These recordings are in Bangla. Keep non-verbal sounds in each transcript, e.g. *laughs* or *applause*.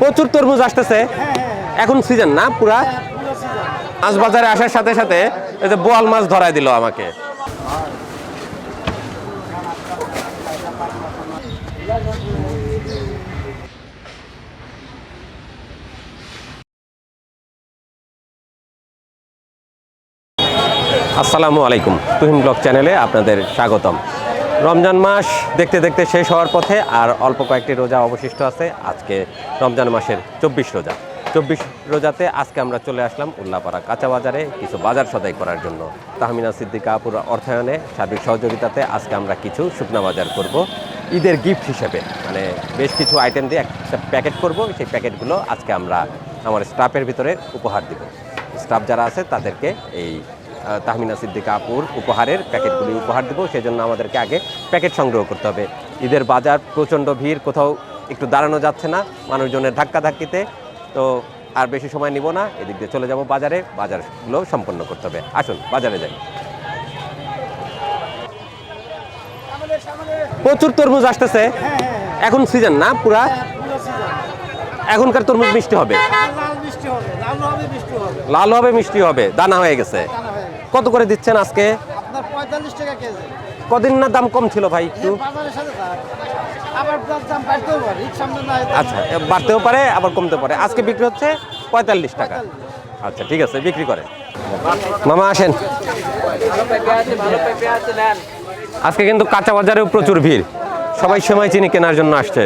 প্রচুর তরমুজ আসতেছে। এখন সিজন না, পুরা। মাছ বাজারে আসার সাথে সাথে এই যে বোয়াল মাছ ধরায় দিল আমাকে। আসসালামু আলাইকুম, তুহিন ব্লগ চ্যানেলে আপনাদের স্বাগতম। রমজান মাস দেখতে দেখতে শেষ হওয়ার পথে আর অল্প কয়েকটি রোজা অবশিষ্ট আছে। আজকে রমজান মাসের চব্বিশ রোজা। চব্বিশ রোজাতে আজকে আমরা চলে আসলাম উল্লাপাড়া কাঁচা বাজারে কিছু বাজার সদাই করার জন্য। তাহমিনা সিদ্দিকা আপুর অর্থায়নে সার্বিক সহযোগিতাতে আজকে আমরা কিছু শুকনা বাজার করব। ঈদের গিফট হিসেবে মানে বেশ কিছু আইটেম দিয়ে একটা প্যাকেট করব। সেই প্যাকেটগুলো আজকে আমরা আমার স্টাফের ভিতরে উপহার দিব। স্টাফ যারা আছে তাদেরকে এই তাহমিনা সিদ্দিকা আপুর উপহারের প্যাকেটগুলি উপহার দেবো। সেই জন্য আমাদেরকে আগে প্যাকেট সংগ্রহ করতে হবে। ঈদের বাজার প্রচণ্ড ভিড় কোথাও একটু দাঁড়ানো যাচ্ছে না মানুষজনের ধাক্কা ধাক্কিতে। তো আর বেশি সময় নিব না এদিক দিয়ে চলে যাব বাজারে। বাজারগুলো সম্পন্ন করতে হবে। আসুন বাজারে যাই। প্রচুর তরমুজ আসতেছে। এখন সিজন না পুরা? এখনকার তরমুজ মিষ্টি হবে। লাল হবে মিষ্টি হবে। দানা হয়ে গেছে। কত করে দিচ্ছেন আজকে? কদিন না দাম কম ছিল ভাই একটু? আচ্ছা বাড়তেও পারে আবার কমতে পারে। আজকে বিক্রি হচ্ছে পঁয়তাল্লিশ টাকা। আচ্ছা ঠিক আছে বিক্রি করে। মামা আসেন। আজকে কিন্তু কাঁচা বাজারেও প্রচুর ভিড়। সবাই সময় চিনি কেনার জন্য আসছে।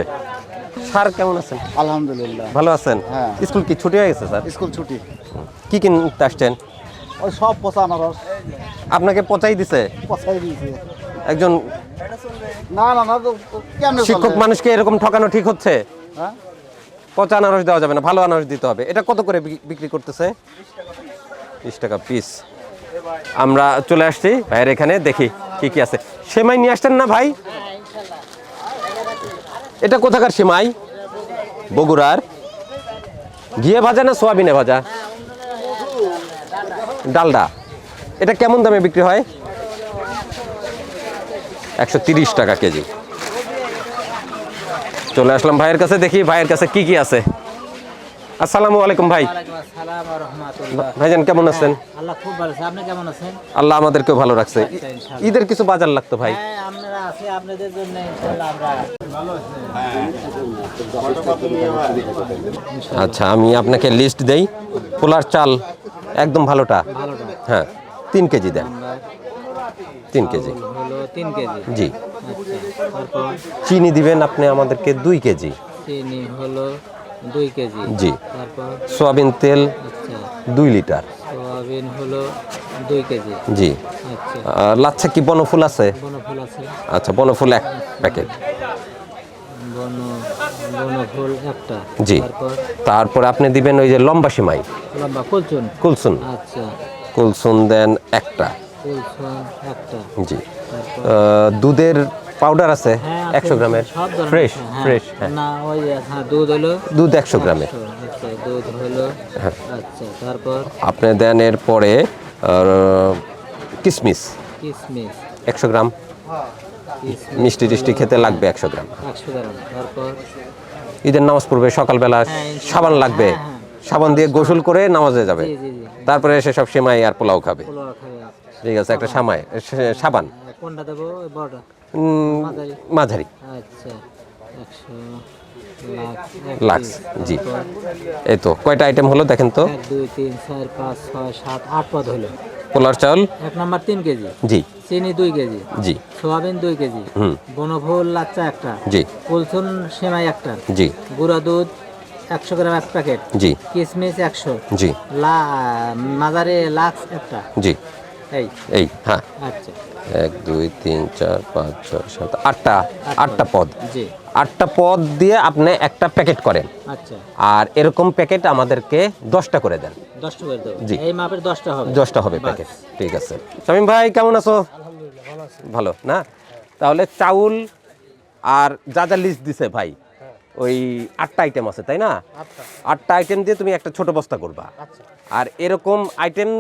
স্যার কেমন আছেন? আলহামদুলিল্লাহ। ভালো আছেন? হ্যাঁ। স্কুল কি ছুটি হয়ে গেছে স্যার? স্কুল ছুটি। কি কিনতে আসছেন? ওই সব পচা আনারস। আপনাকে পচাই দিছে? পচাই দিয়েছে। একজন না না না কেমন শিক্ষক মানুষকে এরকম ঠকানো ঠিক হচ্ছে? হ্যাঁ? পচা আনারস দেওয়া যাবে না ভালো আনারস দিতে হবে। এটা কত করে বিক্রি করতেছে? বিশ টাকা পিস আমরা চলে আসছি ভাইয়ের এখানে দেখি কি কি আছে। সেমাই নিয়ে আসছেন না ভাই? এটা কোথাকার সেমাই? বগুড়ার। ঘিয়ে ভাজা না সোয়াবিনে ভাজা? ডালডা। এটা কেমন দামে বিক্রি হয়? একশো টাকা কেজি। চলে আসলাম ভাইয়ের কাছে, দেখি ভাইয়ের কাছে কি কি আছে। আসসালামু আলাইকুম ভাই। আসসালাম রহমতুল্লাহ। ভাইজান কেমন আছেন? আল্লাহ খুব ভালো আছে। আপনি কেমন আছেন? আল্লাহ আমাদেরকেও ভালো রাখছে। আচ্ছা, ইনশাআল্লাহ। ঈদের কিছু বাজার লাগতো ভাই? হ্যাঁ আমরা আছি আপনাদের জন্য ইনশাআল্লাহ আমরা আচ্ছা আমি আপনাকে লিস্ট দেই। পোলার চাল একদম ভালোটা। ভালোটা। হ্যাঁ তিন কেজি দেন। তিন কেজি। তিন কেজি। জি। আচ্ছা চিনি দিবেন আপনি আমাদেরকে দুই কেজি। চিনি হলো দুই কেজি। জি। তারপর? সোয়াবিন তেল আচ্ছা। দুই লিটার। সোয়াবিন হলো দুই কেজি। জি। আচ্ছা। আর লাচ্ছা কি বনফুল আছে? বনফুল আছে। আচ্ছা বনফুল এক প্যাকেট। বন বনফুল একটা। জি। তারপর? আপনি দিবেন ওই যে লম্বা সিমাই। লম্বা কুলচুন। কুলসুন আচ্ছা। কুলসুন দেন একটা। কুলচুন একটা। জি। দুধের পাউডার আছে হ্যাঁ একশো গ্রামের। ফ্রেশ হ্যাঁ। ফ্রেশ হ্যাঁ। দুধ হলো দুধ একশো গ্রামের। আচ্ছা দুধ হলো। আচ্ছা তারপর? আপনি দেন এর পরে কিসমিস। কিশমিশ একশো গ্রাম। মিষ্টি টিষ্টি খেতে লাগবে একশো গ্রাম। একশো গ্রাম তারপর? ঈদের নামাজ পড়বে সকালবেলা সাবান লাগবে। সাবান দিয়ে গোসল করে নামাজে যাবে। তারপরে এসে সব সেমাই আর পোলাও খাবে। পোলাও খাবে আচ্ছা। ঠিক আছে একটা সামাই সাবান। কোনটা দেবো? বড়টা। মাঝারি। আচ্ছা একশো লাক্স জি। এই তো কয়টা আইটেম হলো দেখেন তো? দুই তিন চার পাঁচ ছয় সাত আট পদ হলো। পোলার চাউল এক নাম্বার তিন কেজি। জি। চিনি দুই কেজি। জি। সোয়াবিন দুই কেজি। হুম। বনফুল লাচ্চা একটা। জি। কুলসুন সেমাই একটা। জি। গুঁড়া দুধ একশো গ্রাম এক প্যাকেট। জি। কিশমিশ একশো। জি। লা মাজারে লাক্স একটা। জি। এই। এই হ্যাঁ। আচ্ছা। এক দুই তিন চার পাঁচ ছয় সাত আটটা আটটা। পদ। আটটা পদ দিয়ে আপনি একটা প্যাকেট করেন। আচ্ছা। আর এরকম প্যাকেট আমাদেরকে দশটা করে দেন। দশটা জি। দশটা হবে। দশটা হবে প্যাকেট। ঠিক আছে। শামীম ভাই কেমন আছো? ভালো না? তাহলে চাউল আর যা যা লিস্ট দিছে ভাই ওই আটটা আইটেম আছে তাই না? আটটা। আইটেম দিয়ে তুমি একটা ছোট বস্তা করবা। আর এরকম আইটেম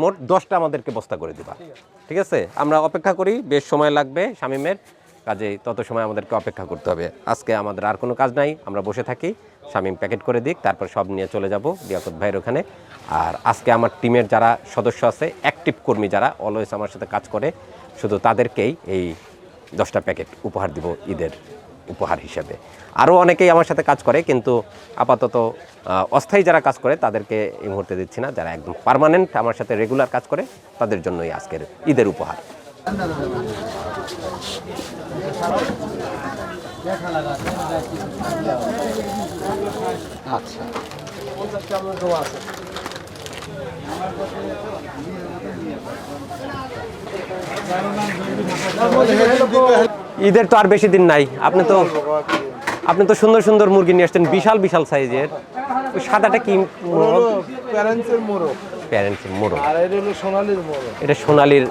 মোট দশটা আমাদেরকে বস্তা করে দিবা। ঠিক আছে। আমরা অপেক্ষা করি বেশ সময় লাগবে শামীমের। কাজে তত সময় আমাদেরকে অপেক্ষা করতে হবে। আজকে আমাদের আর কোনো কাজ নাই আমরা বসে থাকি। শামিম প্যাকেট করে দিক তারপর সব নিয়ে চলে যাব লিয়াকত ভাইয়ের ওখানে। আর আজকে আমার টিমের যারা সদস্য আছে অ্যাক্টিভ কর্মী যারা অলওয়েজ আমার সাথে কাজ করে শুধু তাদেরকেই এই দশটা প্যাকেট উপহার দিব ঈদের উপহার হিসেবে। আরও অনেকেই আমার সাথে কাজ করে, কিন্তু আপাতত অস্থায়ী যারা কাজ করে, তাদেরকে এই মুহূর্তে দিচ্ছি না। যারা একদম পার্মানেন্ট আমার সাথে রেগুলার কাজ করে, তাদের জন্যই আজকের ঈদের উপহার। আচ্ছা। ঈদের তো আর বেশি দিন নাই। আপনি তো আপনি তো সুন্দর সুন্দর মুরগি নিয়ে আসছেন বিশাল বিশাল সাইজের। ওই সাদাটা কি প্যারেন্টসের মোরগ। প্যারেন্টস মোড়ো আর এটা হলো সোনালির মোরগ। এটা সোনালির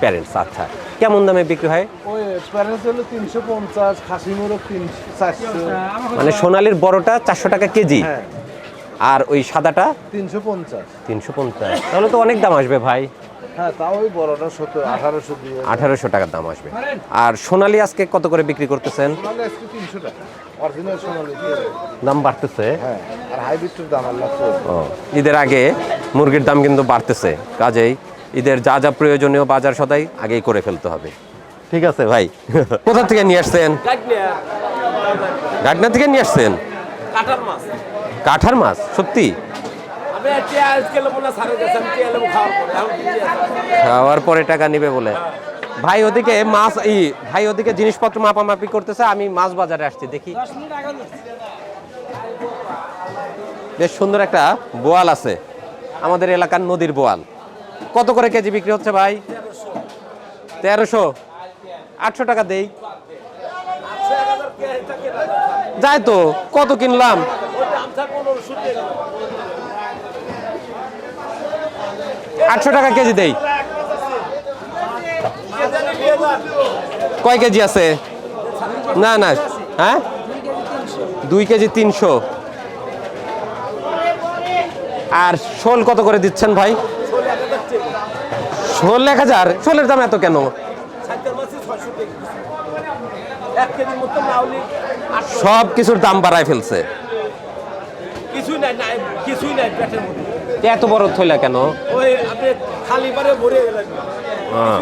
প্যারেন্টস আচ্ছা। কেমন দামে বিক্রি হয়? ওই প্যারেন্টস হলো তিনশো পঞ্চাশ খাসি মোরগ তিনশো চারশো। মানে সোনালির বড়টা চারশো টাকা কেজি। হ্যাঁ। আর ওই সাদাটা? তিনশো পঞ্চাশ। তিনশো পঞ্চাশ। তাহলে তো অনেক দাম আসবে ভাই। হ্যাঁ তাও ওই বড়টা সত্তর আঠারোশো দিয়ে। আঠারোশো টাকার দাম আসবে। আর সোনালি আজকে কত করে বিক্রি করতেছেন? তিনশো টাকা। অরিজিনাল সোনালি দাম বাড়তেছে? হ্যাঁ আর হাইব্রিডটার দাম আল্লাহ ও ঈদের আগে মুরগির দাম কিন্তু বাড়তেছে। কাজেই ঈদের যা যা প্রয়োজনীয় বাজার সদাই আগেই করে ফেলতে হবে। ঠিক আছে ভাই। কোথা থেকে নিয়ে আসছেন? ঘাটনা থেকে নিয়ে আসছেন? কাটার মাছ। কাঠার মাছ সত্যি? খাওয়ার পরে? খাওয়ার টাকা নিবে বলে। ভাই ওদিকে মাছ ই ভাই ওদিকে জিনিসপত্র মাপামাপি করতেছে আমি মাছ বাজারে আসছি দেখি। বেশ সুন্দর একটা বোয়াল আছে আমাদের এলাকার নদীর বোয়াল। কত করে কেজি বিক্রি হচ্ছে ভাই? তেরোশো। আটশো টাকা দেই। যায় তো কত কিনলাম? আটশো টাকা কেজি দেই। কয় কেজি আছে না না হ্যাঁ দুই কেজি তিনশো আর শোল কত করে দিচ্ছেন ভাই। শোল এক হাজার শোলের দাম এত কেন। সব কিছুর দাম বাড়ায় ফেলছে কিছুই নাই নাই কিছুই নাই পেটের মধ্যে। এত বড় থইলা কেন? ওই আপনি খালি পারে ভরে গেলেন। হ্যাঁ।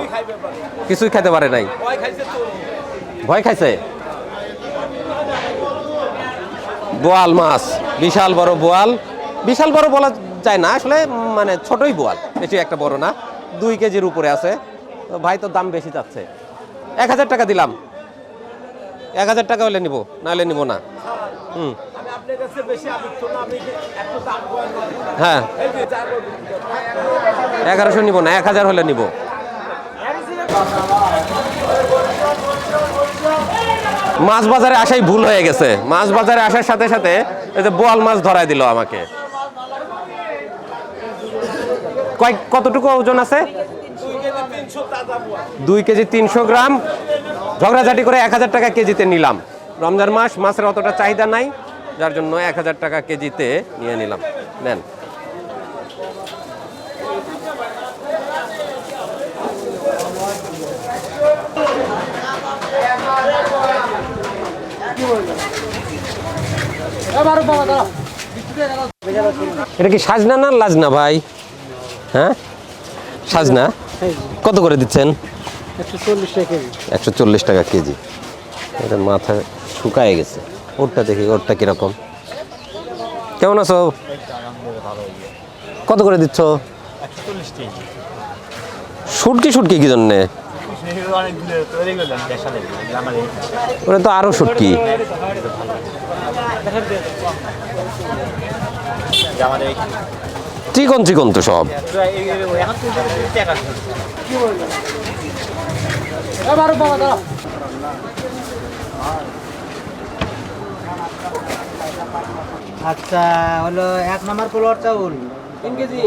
কিছুই খেতে পারে নাই? ভয় খাইছে বোয়াল মাছ বিশাল বড় বোয়াল। বিশাল বড় বলা যায় না আসলে মানে ছোটই বোয়াল বেশি একটা বড় না। দুই কেজির উপরে আছে। ভাই তো দাম বেশি যাচ্ছে এক হাজার টাকা দিলাম। এক হাজার টাকা হলে নিব নাহলে নিব না। হুম। হ্যাঁ। এগারোশো নিব না এক হাজার হলে নিব। মাছ বাজারে আসাই ভুল হয়ে গেছে। মাছ বাজারে আসার সাথে সাথে এই যে বোয়াল মাছ ধরাই দিল আমাকে। কয় কতটুকু ওজন আছে? দুই কেজি তিনশো দুই কেজি তিনশো গ্রাম। ঝগড়াঝাটি করে এক হাজার টাকা কেজিতে নিলাম। রমজান মাস মাছের অতটা চাহিদা নাই। যার জন্য এক হাজার টাকা কেজিতে নিয়ে নিলাম। নেন। এটা কি সাজনা না লাজনা ভাই? হ্যাঁ? সাজনা? কত করে দিচ্ছেন? একশো চল্লিশ টাকা কেজি। এটা মাথা শুকায় গেছে। ওরটা দেখি, ওরটা কীরকম। কেমন আছো? কত করে দিচ্ছ? শুটকি শুটকি কি জন্যে? ওটা তো আরও শুটকি চিকন চিকন তো সব। আচ্ছা হলো এক নম্বর পোলোয়ার চাউল। তিন কেজি।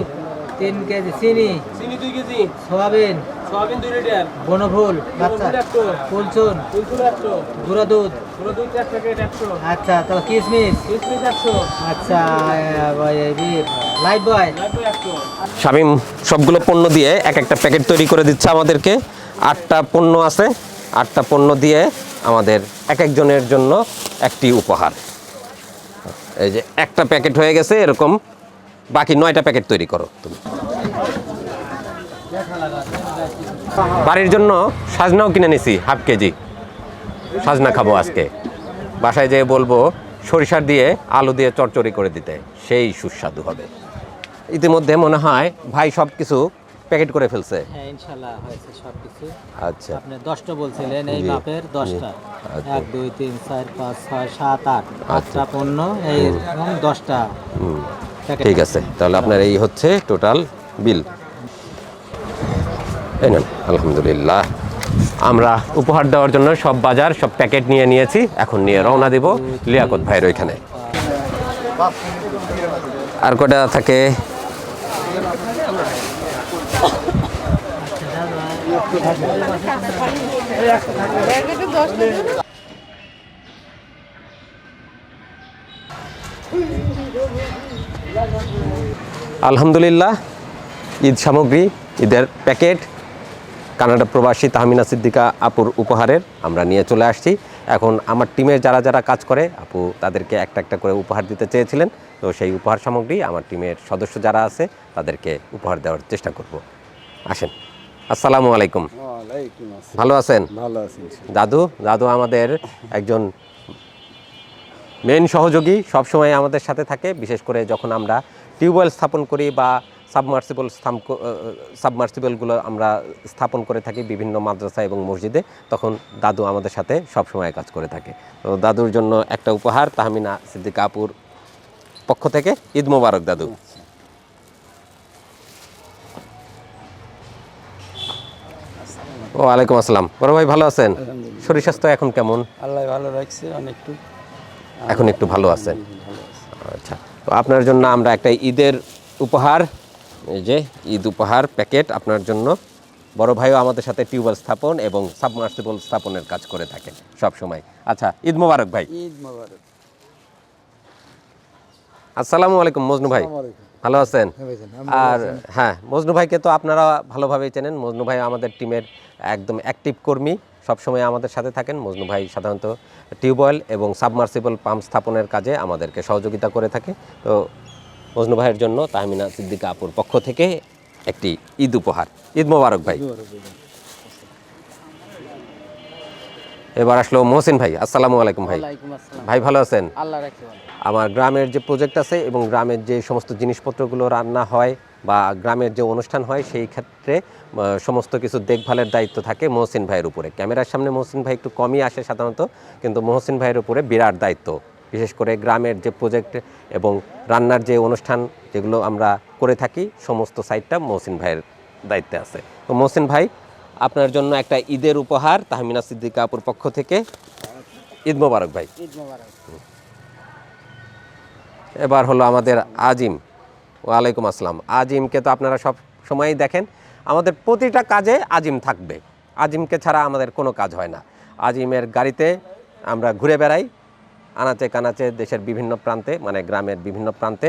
তিন কেজি চিনি। চিনি দুই কেজি। সোয়াবিন। সয়াবিন দুই লিটার। বনফুল বাচ্চা। বনফুল একশো। ফুলচুন। একশো। গুঁড়া দুধ। পুরো দুই চার প্যাকেট একশো। আচ্ছা তাহলে কিশমিশ কিসমিস একশো। আচ্ছা লাইট বয়। শামিম সবগুলো পণ্য দিয়ে এক একটা প্যাকেট তৈরি করে দিচ্ছে আমাদেরকে। আটটা পণ্য আছে। আটটা পণ্য দিয়ে আমাদের এক একজনের জন্য একটি উপহার। এই যে একটা প্যাকেট হয়ে গেছে এরকম, বাকি নয়টা প্যাকেট তৈরি করো তুমি। বাড়ির জন্য সাজনাও কিনে নিছি, হাফ কেজি। সাজনা খাব আজকে। বাসায় যেয়ে বলব, সরিষার দিয়ে আলু দিয়ে চচ্চড়ি করে দিতে, সেই সুস্বাদু হবে। ইতিমধ্যে মনে হয় ভাই সব কিছু প্যাকেট করে ফেলছে? হ্যাঁ ইনশাল্লাহ হয়েছে সব কিছু আচ্ছা। আপনি দশটা বলছিলেন এই মাপের দশটা। আচ্ছা। এক দুই তিন চার পাঁচ ছয় সাত আট। আটটা পণ্য এইরকম দশটা প্যাকেট। ঠিক আছে তাহলে আপনার এই হচ্ছে টোটাল বিল। এই নেন আলহামদুলিল্লাহ। আমরা উপহার দেওয়ার জন্য সব বাজার সব প্যাকেট নিয়ে নিয়েছি। এখন নিয়ে রওনা দিব লিয়াকত ভাইয়ের ওইখানে। আর কটা থাকে? আলহামদুলিল্লাহ, ঈদ সামগ্রী, ঈদের প্যাকেট, কানাডা প্রবাসী তাহমিনা সিদ্দিকা আপুর উপহারের আমরা নিয়ে চলে আসছি। এখন আমার টিমের যারা যারা কাজ করে আপু তাদেরকে একটা একটা করে উপহার দিতে চেয়েছিলেন। তো সেই উপহার সামগ্রী আমার টিমের সদস্য যারা আছে তাদেরকে উপহার দেওয়ার চেষ্টা করব। আসেন। আসসালামু আলাইকুম। ভালো আছেন? ভালো আছি দাদু দাদু আমাদের একজন মেন সহযোগী সবসময় আমাদের সাথে থাকে। বিশেষ করে যখন আমরা টিউবওয়েল স্থাপন করি বা সাবমার্সিবল সাবমার্সিবলগুলো আমরা স্থাপন করে থাকি বিভিন্ন মাদ্রাসা এবং মসজিদে। তখন দাদু আমাদের সাথে সবসময় কাজ করে থাকে। তো দাদুর জন্য একটা উপহার তাহমিনা সিদ্দিকা আপুর পক্ষ থেকে ঈদ মোবারক দাদু। ও ওয়ালাইকুম আসসালাম। বড় ভাই ভালো আছেন? শরীর স্বাস্থ্য এখন কেমন? আল্লাহ ভালো রাখছে অনেকটু এখন একটু ভালো আছেন আচ্ছা তো আপনার জন্য আমরা একটা ঈদের উপহার এই যে ঈদ উপহার প্যাকেট আপনার জন্য। বড় ভাইও আমাদের সাথে টিউবওয়েল স্থাপন এবং সাবমার্সিবল স্থাপনের কাজ করে থাকেন সব সময়। আচ্ছা ঈদ মোবারক ভাই। ঈদ মোবারক। আসসালামু আলাইকুম মজনু ভাই। ভালো আছেন? আর হ্যাঁ মজনু ভাইকে তো আপনারা ভালোভাবেই চেনেন। মজনু ভাই আমাদের টিমের একদম অ্যাক্টিভ কর্মী। সবসময় আমাদের সাথে থাকেন। মজনু ভাই সাধারণত টিউবওয়েল এবং সাবমার্সিবল পাম্প স্থাপনের কাজে আমাদেরকে সহযোগিতা করে থাকে। তো মজনু ভাইয়ের জন্য তাহমিনা সিদ্দিকা আপুর পক্ষ থেকে একটি ঈদ উপহার। ঈদ মোবারক ভাই। এবার আসলো মহসিন ভাই। আসসালামু আলাইকুম ভাই। ভাই ভালো আছেন? আমার গ্রামের যে প্রজেক্ট আছে এবং গ্রামের যে সমস্ত জিনিসপত্রগুলো রান্না হয় বা গ্রামের যে অনুষ্ঠান হয় সেই ক্ষেত্রে সমস্ত কিছু দেখভালের দায়িত্ব থাকে মহসিন ভাইয়ের উপরে। ক্যামেরার সামনে মহসিন ভাই একটু কমই আসে সাধারণত কিন্তু মহসিন ভাইয়ের উপরে বিরাট দায়িত্ব। বিশেষ করে গ্রামের যে প্রজেক্ট এবং রান্নার যে অনুষ্ঠান যেগুলো আমরা করে থাকি সমস্ত সাইটটা মহসিন ভাইয়ের দায়িত্বে আছে। তো মহসিন ভাই আপনার জন্য একটা ঈদের উপহার তাহমিনা সিদ্দিকা আপুর পক্ষ থেকে। ঈদ মোবারক ভাই। এবার হলো আমাদের আজিম। ওয়ালাইকুম আসসালাম। আজিমকে তো আপনারা সব সময়ই দেখেন। আমাদের প্রতিটা কাজে আজিম থাকবে। আজিমকে ছাড়া আমাদের কোনো কাজ হয় না। আজিমের গাড়িতে আমরা ঘুরে বেড়াই। আনাচে কানাচে দেশের বিভিন্ন প্রান্তে মানে গ্রামের বিভিন্ন প্রান্তে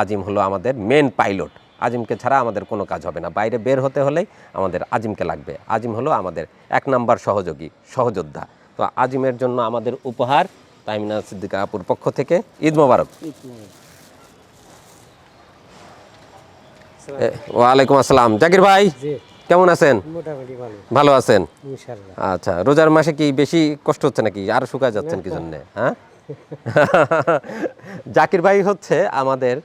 আজিম হলো আমাদের মেন পাইলট আজিমকে ছাড়া আমাদের কোনো কাজ হবে না। বাইরে বের হতে হলেই আমাদের আজিমকে লাগবে। আজিম হলো আমাদের এক নাম্বার সহযোগী সহযোদ্ধা। তো আজিমের জন্য আমাদের উপহার তাইমিনা সিদ্দিকা আপুর পক্ষ থেকে। ঈদ মোবারক। ওয়ালাইকুম আসসালাম। জাকির ভাই কেমন আছেন? ভালো। আছেন? আচ্ছা রোজার মাসে কি বেশি কষ্ট হচ্ছে নাকি? আর শুকায় যাচ্ছেন কি জন্যে? হ্যাঁ? *laughs* জাকির ভাই হচ্ছে আমাদের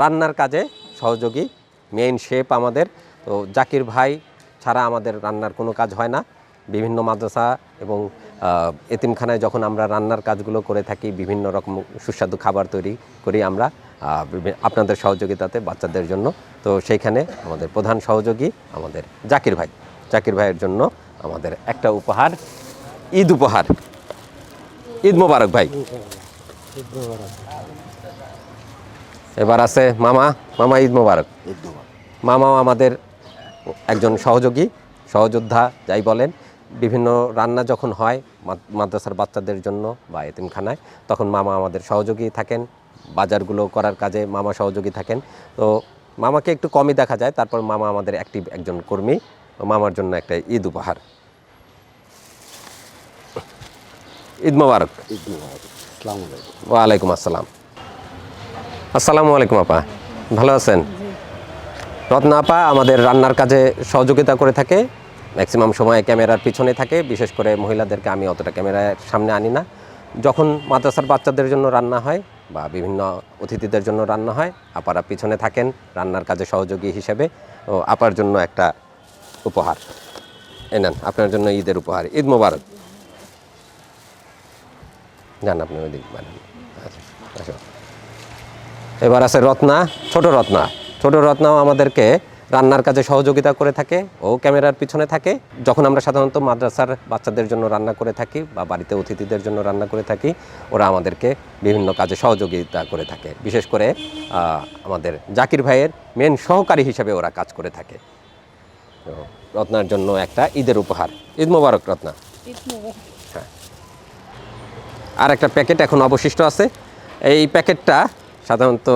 রান্নার কাজে সহযোগী মেইন শেপ আমাদের। তো জাকির ভাই ছাড়া আমাদের রান্নার কোনো কাজ হয় না। বিভিন্ন মাদ্রাসা এবং এতিমখানায় যখন আমরা রান্নার কাজগুলো করে থাকি, বিভিন্ন রকম সুস্বাদু খাবার তৈরি করি আমরা আপনাদের সহযোগিতাতে বাচ্চাদের জন্য। তো সেইখানে আমাদের প্রধান সহযোগী আমাদের জাকির ভাই। জাকির ভাইয়ের জন্য আমাদের একটা উপহার, ঈদ উপহার। ঈদ মোবারক ভাই। এবার আছে মামা মামা ঈদ মোবারক। মামাও আমাদের একজন সহযোগী, সহযোদ্ধা, যাই বলেন। বিভিন্ন রান্না যখন হয় মাদ্রাসার বাচ্চাদের জন্য বা এতিমখানায়, তখন মামা আমাদের সহযোগী থাকেন। বাজারগুলো করার কাজে মামা সহযোগী থাকেন। তো মামাকে একটু কমই দেখা যায়। তারপর মামা আমাদের অ্যাক্টিভ একজন কর্মী। মামার জন্য একটা ঈদ উপহার। ঈদ মোবারক। ওয়ালাইকুম আসসালাম। আসসালামু আলাইকুম আপা। ভালো আছেন? রত্না আপা আমাদের রান্নার কাজে সহযোগিতা করে থাকে। ম্যাক্সিমাম সময় ক্যামেরার পিছনে থাকে। বিশেষ করে মহিলাদেরকে আমি অতটা ক্যামেরার সামনে আনি না। যখন মাদ্রাসার বাচ্চাদের জন্য রান্না হয় বা বিভিন্ন অতিথিদের জন্য রান্না হয় আপারা পিছনে থাকেন রান্নার কাজে সহযোগী হিসেবে। ও আপার জন্য একটা উপহার। এ নেন আপনার জন্য ঈদের উপহার। ঈদ মোবারক। যান আপনি ওই দিক বানান। আচ্ছা এবার আছে রত্না, ছোট রত্না। ছোট রত্নাও আমাদেরকে রান্নার কাজে সহযোগিতা করে থাকে ও ক্যামেরার পিছনে থাকে। যখন আমরা সাধারণত মাদ্রাসার বাচ্চাদের জন্য রান্না করে থাকি বা বাড়িতে অতিথিদের জন্য রান্না করে থাকি, ওরা আমাদেরকে বিভিন্ন কাজে সহযোগিতা করে থাকে। বিশেষ করে আমাদের জাকির ভাইয়ের মেন সহকারী হিসেবে ওরা কাজ করে থাকে। রত্নার জন্য একটা ঈদের উপহার। ঈদ মোবারক, রত্না। আর একটা প্যাকেট এখন অবশিষ্ট আছে। এই প্যাকেটটা সাধারণত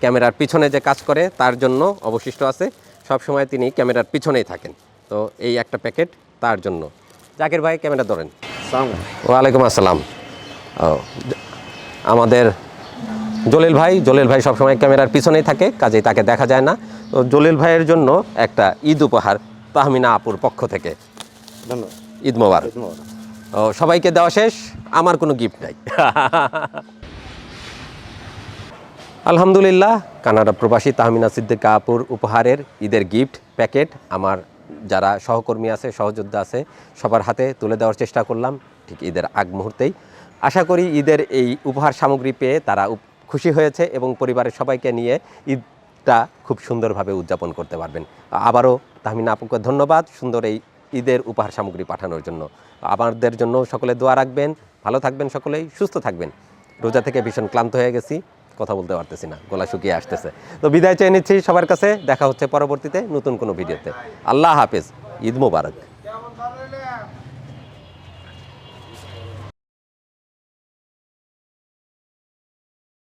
ক্যামেরার পিছনে যে কাজ করে তার জন্য অবশিষ্ট আছে। সব সময় তিনি ক্যামেরার পিছনেই থাকেন। তো এই একটা প্যাকেট তার জন্য। জাকির ভাই ক্যামেরা ধরেন। ওয়ালাইকুম আসসালাম। ও আমাদের জলিল ভাই জলিল ভাই সবসময় ক্যামেরার পিছনেই থাকে কাজেই তাকে দেখা যায় না। তো জলিল ভাইয়ের জন্য একটা ঈদ উপহার তাহমিনা আপুর পক্ষ থেকে। ধন্যবাদ। ঈদ মোবারক। ও, সবাইকে দেওয়া শেষ। আমার কোনো গিফট নাই। আলহামদুলিল্লাহ, কানাডা প্রবাসী তাহমিনা সিদ্দিকা আপুর উপহারের ঈদের গিফট প্যাকেট আমার যারা সহকর্মী আছে, সহযোদ্ধা আছে, সবার হাতে তুলে দেওয়ার চেষ্টা করলাম, ঠিক ঈদের আগ মুহূর্তেই। আশা করি ঈদের এই উপহার সামগ্রী পেয়ে তারা খুশি হয়েছে এবং পরিবারের সবাইকে নিয়ে ঈদটা খুব সুন্দরভাবে উদযাপন করতে পারবেন। আবারও তাহমিনা আপুকে ধন্যবাদ, সুন্দর এই ঈদের উপহার সামগ্রী পাঠানোর জন্য। আমাদের জন্য সকলে দোয়া রাখবেন, ভালো থাকবেন সকলেই, সুস্থ থাকবেন। রোজা থেকে ভীষণ ক্লান্ত হয়ে গেছি, কথা বলতে পারতেছি না, গলা শুকিয়ে আসতেছে। তো বিদায় চেয়ে নিচ্ছি সবার কাছে, দেখা হচ্ছে পরবর্তীতে নতুন কোনো ভিডিওতে। আল্লাহ হাফেজ, ঈদ মোবারক।